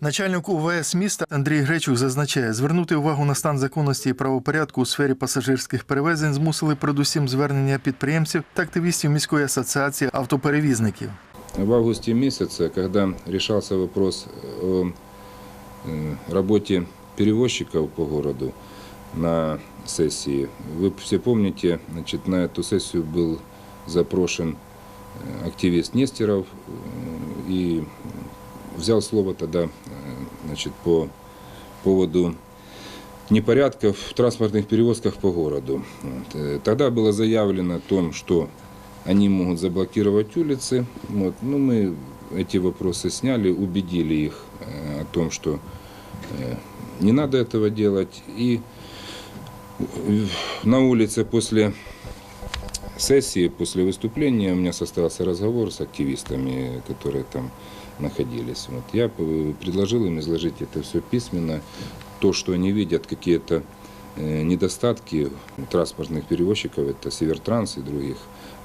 Начальник УВС міста Андрій Гречук зазначає, звернути увагу на стан законності і правопорядку у сфері пасажирських перевезень змусили передусім звернення підприємців та активістів міської асоціації автоперевізників. В августе месяце, когда решался вопрос о э, работе перевозчиков по городу на сессии, вы все помните, значит, на эту сессию был запрошен э, активист Нестеров э, и взял слово тогда э, значит, по поводу непорядков в транспортных перевозках по городу. Вот. Э, Тогда было заявлено о том, что они могут заблокировать улицы. Вот. Ну, мы эти вопросы сняли, убедили их э, о том, что э, не надо этого делать. И на улице после сессии, после выступления у меня состоялся разговор с активистами, которые там находились. Вот. Я э, предложил им изложить это все письменно, то, что они видят, какие-то э, недостатки у транспортных перевозчиков, это Севертранс и других,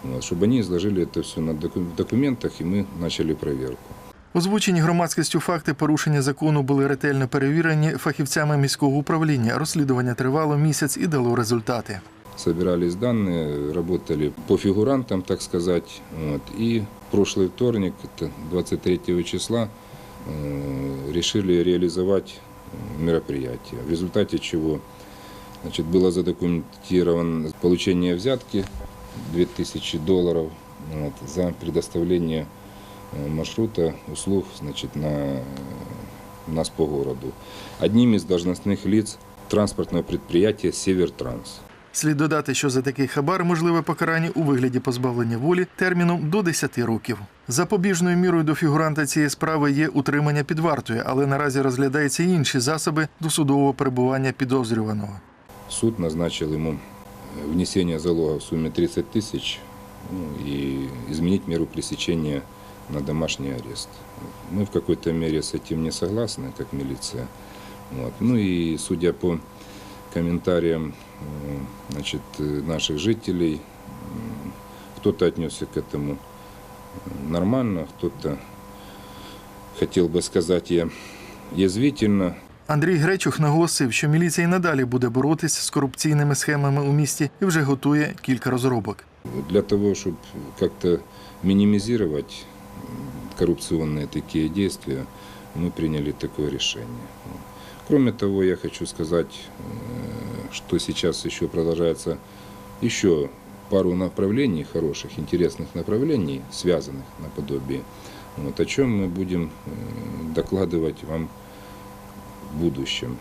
вот, чтобы они изложили это все на доку- в документах, и мы начали проверку. Озвучені громадськістю факти порушення закону були ретельно перевірені фахівцями міського управління. Розслідування тривало місяць і дало результати. Собирались данные, работали по фигурантам, так сказать. Вот. И прошлый вторник, это 23 числа, э, решили реализовать э, мероприятие. В результате чего значит, было задокументировано получение взятки 2000 долларов вот, за предоставление э, маршрута услуг значит, на нас по городу. Одним из должностных лиц транспортного предприятия «Севертранс». Слід додати, що за такий хабар можливе покарання у вигляді позбавлення волі терміном до 10 років. Запобіжною мірою до фігуранта цієї справи є утримання під вартою, але наразі розглядаються інші засоби досудового перебування підозрюваного. Суд назначил ему э, внесение залога в сумме 30 тысяч ну, и изменить меру пресечения на домашний арест. Мы в какой-то мере с этим не согласны, как милиция. Вот. Ну и судя по комментариям э, значит, э, наших жителей, м, кто-то отнесся к этому э, нормально, кто-то, хотел бы сказать я, язвительно, Андрій Гречух наголосив, що міліція й надалі буде боротись з корупційними схемами у місті і вже готує кілька розробок. Для того, чтобы как-то минимизировать м, коррупционные такие действия, мы приняли такое решение. Кроме того, я хочу сказать, э, что сейчас еще продолжается еще пару направлений, хороших, интересных направлений, связанных наподобие, вот, о чем мы будем э, докладывать вам в будущем.